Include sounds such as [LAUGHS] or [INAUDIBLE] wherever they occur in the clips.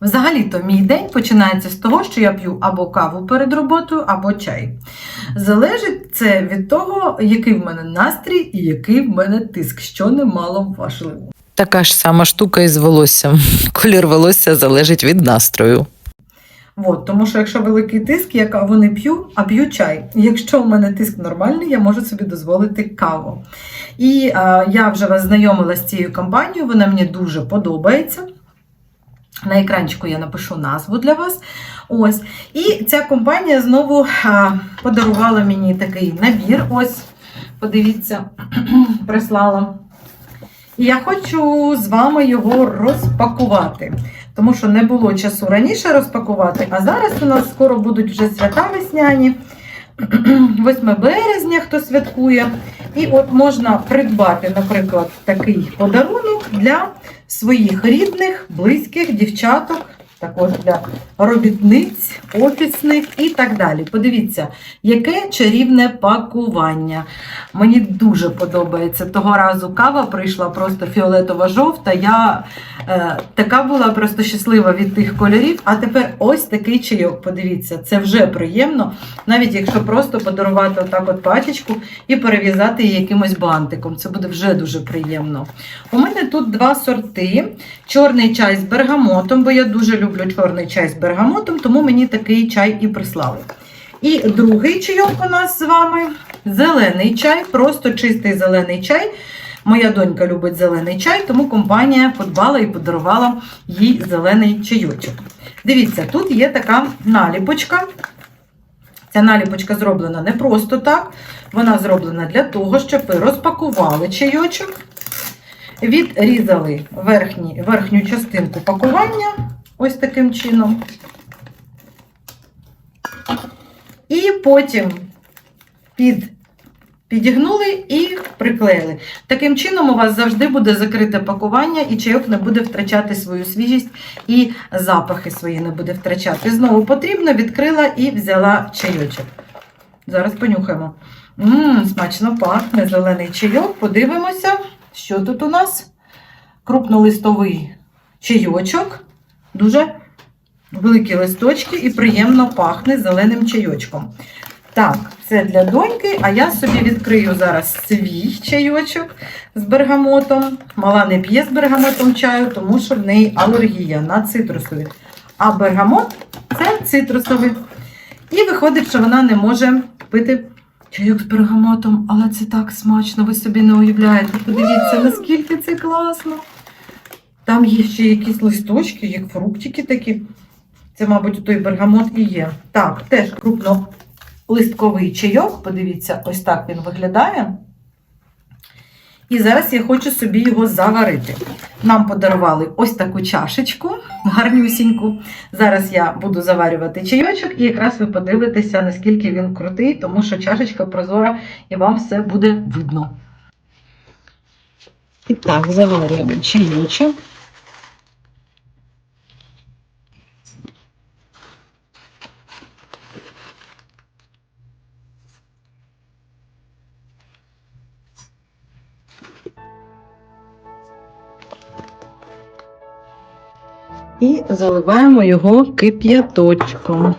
Взагалі-то мій день починається з того, що я п'ю або каву перед роботою, або чай. Залежить це від того, який в мене настрій і який в мене тиск, що немало важливо. Така ж сама штука із волоссям. [LAUGHS] Колір волосся залежить від настрою. От, тому що якщо великий тиск, я каву не п'ю, а п'ю чай. Якщо у мене тиск нормальний, я можу собі дозволити каву. І а, я вже вас знайомила з цією компанією, вона мені дуже подобається. На екранчику я напишу назву для вас. Ось. І ця компанія знову а, подарувала мені такий набір. Ось, подивіться, [CLEARS THROAT] прислала. І я хочу з вами його розпакувати. Тому що не було часу раніше розпакувати, а зараз у нас скоро будуть вже свята весняні. [CLEARS THROAT] 8 березня, хто святкує. І от можна придбати, наприклад, такий подарунок для своїх рідних, близьких, дівчаток, також для робітниць, офісних і так далі. Подивіться, яке чарівне пакування. Мені дуже подобається. Того разу кава прийшла просто фіолетово-жовта. Я е, така була просто щаслива від тих кольорів. А тепер ось такий чайок. Подивіться, це вже приємно, навіть якщо просто подарувати отак от пачечку і перев'язати її якимось бантиком. Це буде вже дуже приємно. У мене тут два сорти: чорний чай з бергамотом, бо я дуже люблю чорний чай з бергамотом, тому мені такий чай і прислали. І другий чайок у нас з вами зелений чай, просто чистий зелений чай. Моя донька любить зелений чай, тому компанія подбала і подарувала їй зелений чайочок. Дивіться, тут є така наліпочка. Ця наліпочка зроблена не просто так. Вона зроблена для того, щоб ви розпакували чайочок, відрізали верхні, верхню частинку пакування ось таким чином. І потім під, підігнули і приклеїли. Таким чином, у вас завжди буде закрите пакування, і чайок не буде втрачати свою свіжість, і запахи свої не буде втрачати. Знову потрібно, відкрила і взяла чайочок. Зараз понюхаємо. Ммм, смачно пахне зелений чайок. Подивимося, що тут у нас. Крупнолистовий чайочок. Дуже великі листочки і приємно пахне зеленим чайочком. Так, це для доньки, а я собі відкрию зараз свій чайочок з бергамотом. Мала не п'є з бергамотом чаю, тому що в неї алергія на цитрусові. А бергамот це цитрусовий. І виходить, що вона не може пити чайок з бергамотом, але це так смачно, ви собі не уявляєте. Подивіться, наскільки це класно. Там є ще якісь листочки, як фруктики такі. Це, мабуть, той бергамот і є. Так, теж крупнолистковий чайок. Подивіться, ось так він виглядає. І зараз я хочу собі його заварити. Нам подарували ось таку чашечку, гарнюсіньку. Зараз я буду заварювати чайочок, і якраз ви подивитеся, наскільки він крутий, тому що чашечка прозора і вам все буде видно. І так, заварюємо чайочок. Заливаємо його кип'яточком.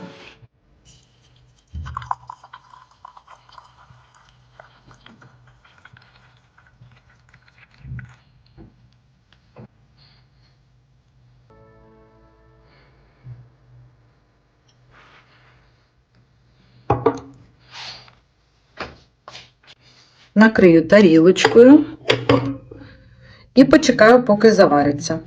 Накрию тарілочкою і почекаю, поки завариться.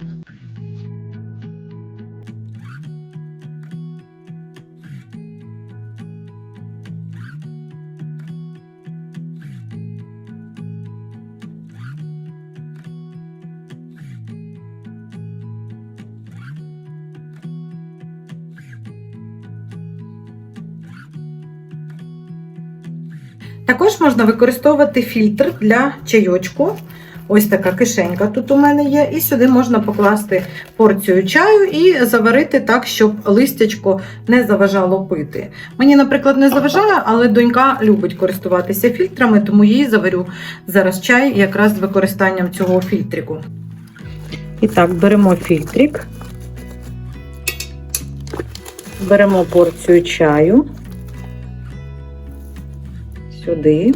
Також можна використовувати фільтр для чайочку. Ось така кишенька тут у мене є. І сюди можна покласти порцію чаю і заварити так, щоб листячко не заважало пити. Мені, наприклад, не заважає, але донька любить користуватися фільтрами, тому їй заварю зараз чай якраз з використанням цього фільтрику. І так, беремо фільтрик. Беремо порцію чаю. Сюди.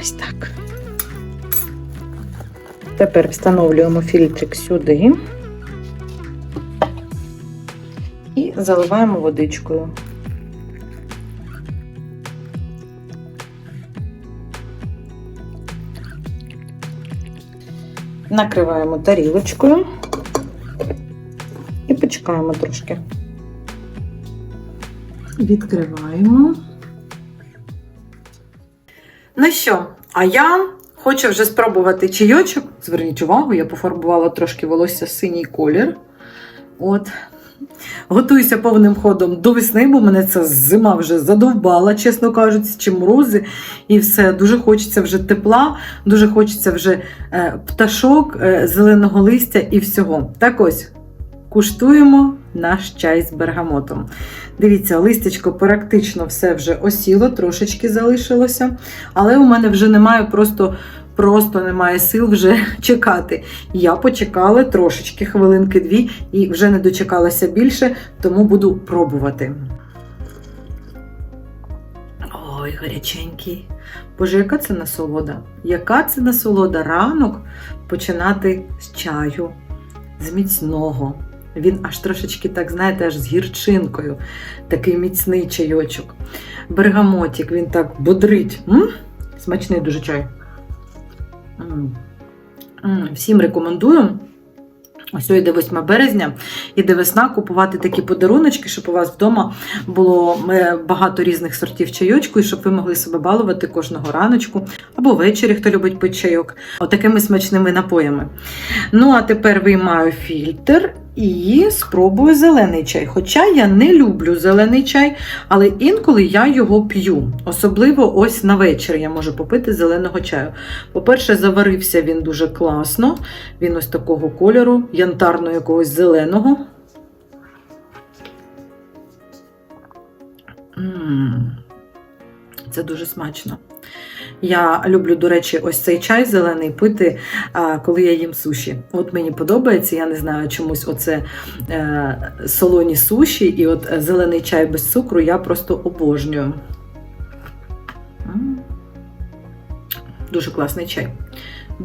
Ось так. Тепер встановлюємо фільтрик сюди і заливаємо водичкою. Накриваємо тарілочкою і почекаємо трошки. Відкриваємо. Ну що, а я хочу вже спробувати чайочок. Зверніть увагу, я пофарбувала трошки волосся синій колір. От. Готуюся повним ходом до весни, бо мене ця зима вже задовбала, чесно кажучи, чи морози і все. Дуже хочеться вже тепла, дуже хочеться вже е, пташок, е, зеленого листя і всього. Так ось, куштуємо наш чай з бергамотом. Дивіться, листячко практично все вже осіло, трошечки залишилося, але у мене вже немає просто. Просто немає сил вже [LAUGHS] чекати. Я почекала трошечки, хвилинки-дві, і вже не дочекалася більше, тому буду пробувати. Ой, гаряченький. Боже, яка це насолода? Яка це насолода ранок починати з чаю, з міцного. Він аж трошечки, так, знаєте, аж з гірчинкою. Такий міцний чайочок. Бергамотик, він так бодрить. М? Смачний дуже чай. Всім рекомендую. Ось йде 8 березня, іде весна, купувати такі подаруночки, щоб у вас вдома було е, багато різних сортів чайочку, і щоб ви могли себе балувати кожного раночку або ввечері, хто любить пить чайок, отакими смачними напоями. Ну, а тепер виймаю фільтр і спробую зелений чай. Хоча я не люблю зелений чай, але інколи я його п'ю. Особливо ось на вечір я можу попити зеленого чаю. По-перше, заварився він дуже класно. Він ось такого кольору, янтарно якогось зеленого. М, Це дуже смачно. Я люблю, до речі, ось цей чай зелений пити, коли я їм суші. От мені подобається, я не знаю, чомусь оце е, солоні суші і от зелений чай без цукру я просто обожнюю. Дуже класний чай.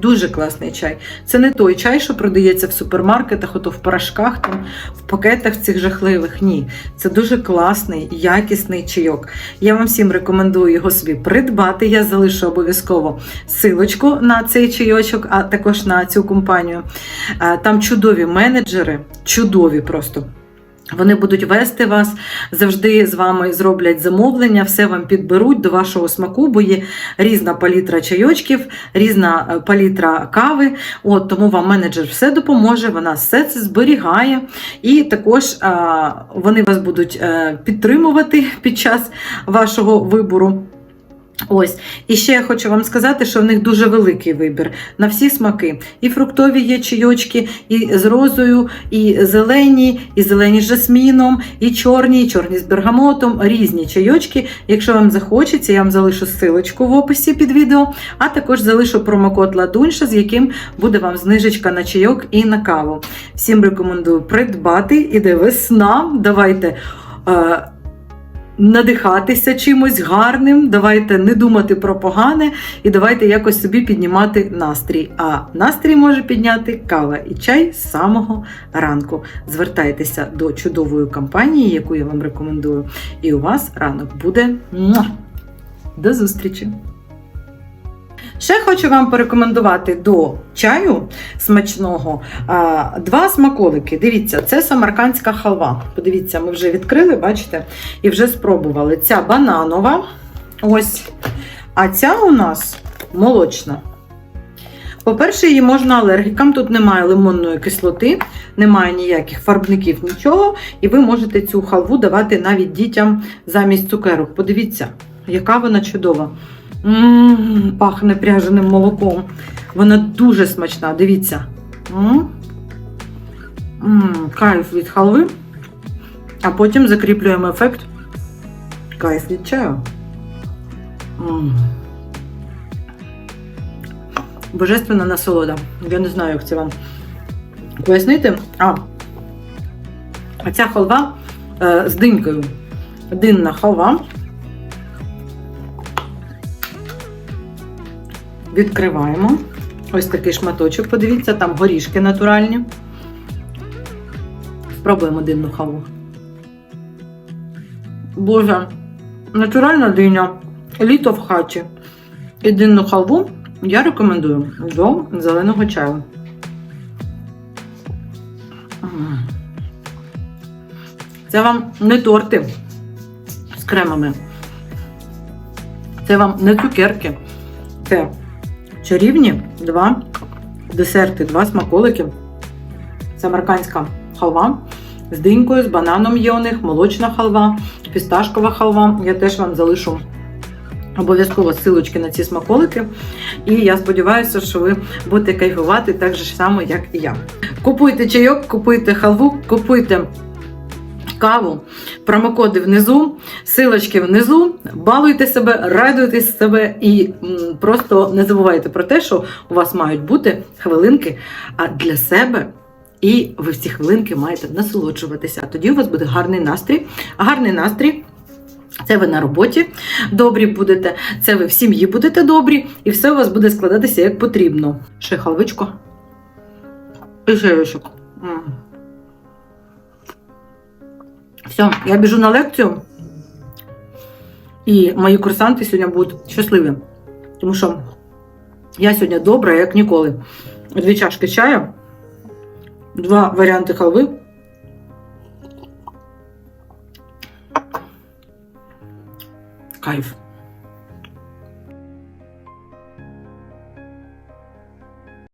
Дуже класний чай. Це не той чай, що продається в супермаркетах, ото в порошках, там, в пакетах цих жахливих. Ні. Це дуже класний, якісний чайок. Я вам всім рекомендую його собі придбати. Я залишу обов'язково силочку на цей чайочок, а також на цю компанію. Е, Там чудові менеджери, чудові просто. Вони будуть вести вас, завжди з вами зроблять замовлення, все вам підберуть до вашого смаку, бо є різна палітра чайочків, різна е, палітра кави. От тому вам менеджер все допоможе, вона все це зберігає, і також а, вони вас будуть е, підтримувати під час вашого вибору. Ось, і ще я хочу вам сказати, що в них дуже великий вибір на всі смаки. І фруктові є чайочки, і з розою, і зелені, і зелені з жасміном, і чорні, і чорні з бергамотом, різні чайочки. Якщо вам захочеться, я вам залишу ссылочку в описі під відео, а також залишу промокод Ладунша, з яким буде вам знижечка на чайок і на каву. Всім рекомендую придбати. Іде весна. Давайте. Надихатися чимось гарним, давайте не думати про погане і давайте якось собі піднімати настрій. А настрій може підняти кава і чай з самого ранку. Звертайтеся до чудової компанії, яку я вам рекомендую, і у вас ранок буде. До зустрічі! Ще хочу вам порекомендувати до чаю смачного два смаколики. Дивіться, це самаркандська халва. Подивіться, ми вже відкрили, бачите, і вже спробували. Ця бананова. Ось. А ця у нас молочна. По-перше, її можна алергікам, тут немає лимонної кислоти, немає ніяких фарбників, нічого. І ви можете цю халву давати навіть дітям замість цукерок. Подивіться, яка вона чудова. М, пахне пряженим молоком. Вона дуже смачна, дивіться. М, Кайф від халви. А потім закріплюємо ефект. Кайф від чаю. М. божественна насолода. Я не знаю, як це вам пояснити. А, а ця халва е, з динькою. Динна халва. Відкриваємо. Ось такий шматочок. Подивіться, там горішки натуральні. Спробуємо динну халву. Боже, натуральна диня, літо в хаті. І динну халву я рекомендую до зеленого чаю. Це вам не торти з кремами. Це вам не цукерки. Це чарівні два десерти, два смаколики. Це американська халва з динькою, з бананом є у них, молочна халва, фісташкова халва. Я теж вам залишу обов'язково силочки на ці смаколики. І я сподіваюся, що ви будете кайфувати так же само, як і я. Купуйте чайок, купуйте халву, купуйте каву, промокоди внизу, силочки внизу, балуйте себе, радуйтесь себе і просто не забувайте про те, що у вас мають бути хвилинки для себе. І ви всі хвилинки маєте насолоджуватися. Тоді у вас буде гарний настрій. Гарний настрій це ви на роботі добрі будете, це ви в сім'ї будете добрі, і все у вас буде складатися як потрібно. Ще халвичко. І чайочок. М. Все, я біжу на лекцію. І мої курсанти сьогодні будуть щасливі. Тому що я сьогодні добра, як ніколи. Дві чашки чаю, два варіанти халви. Кайф.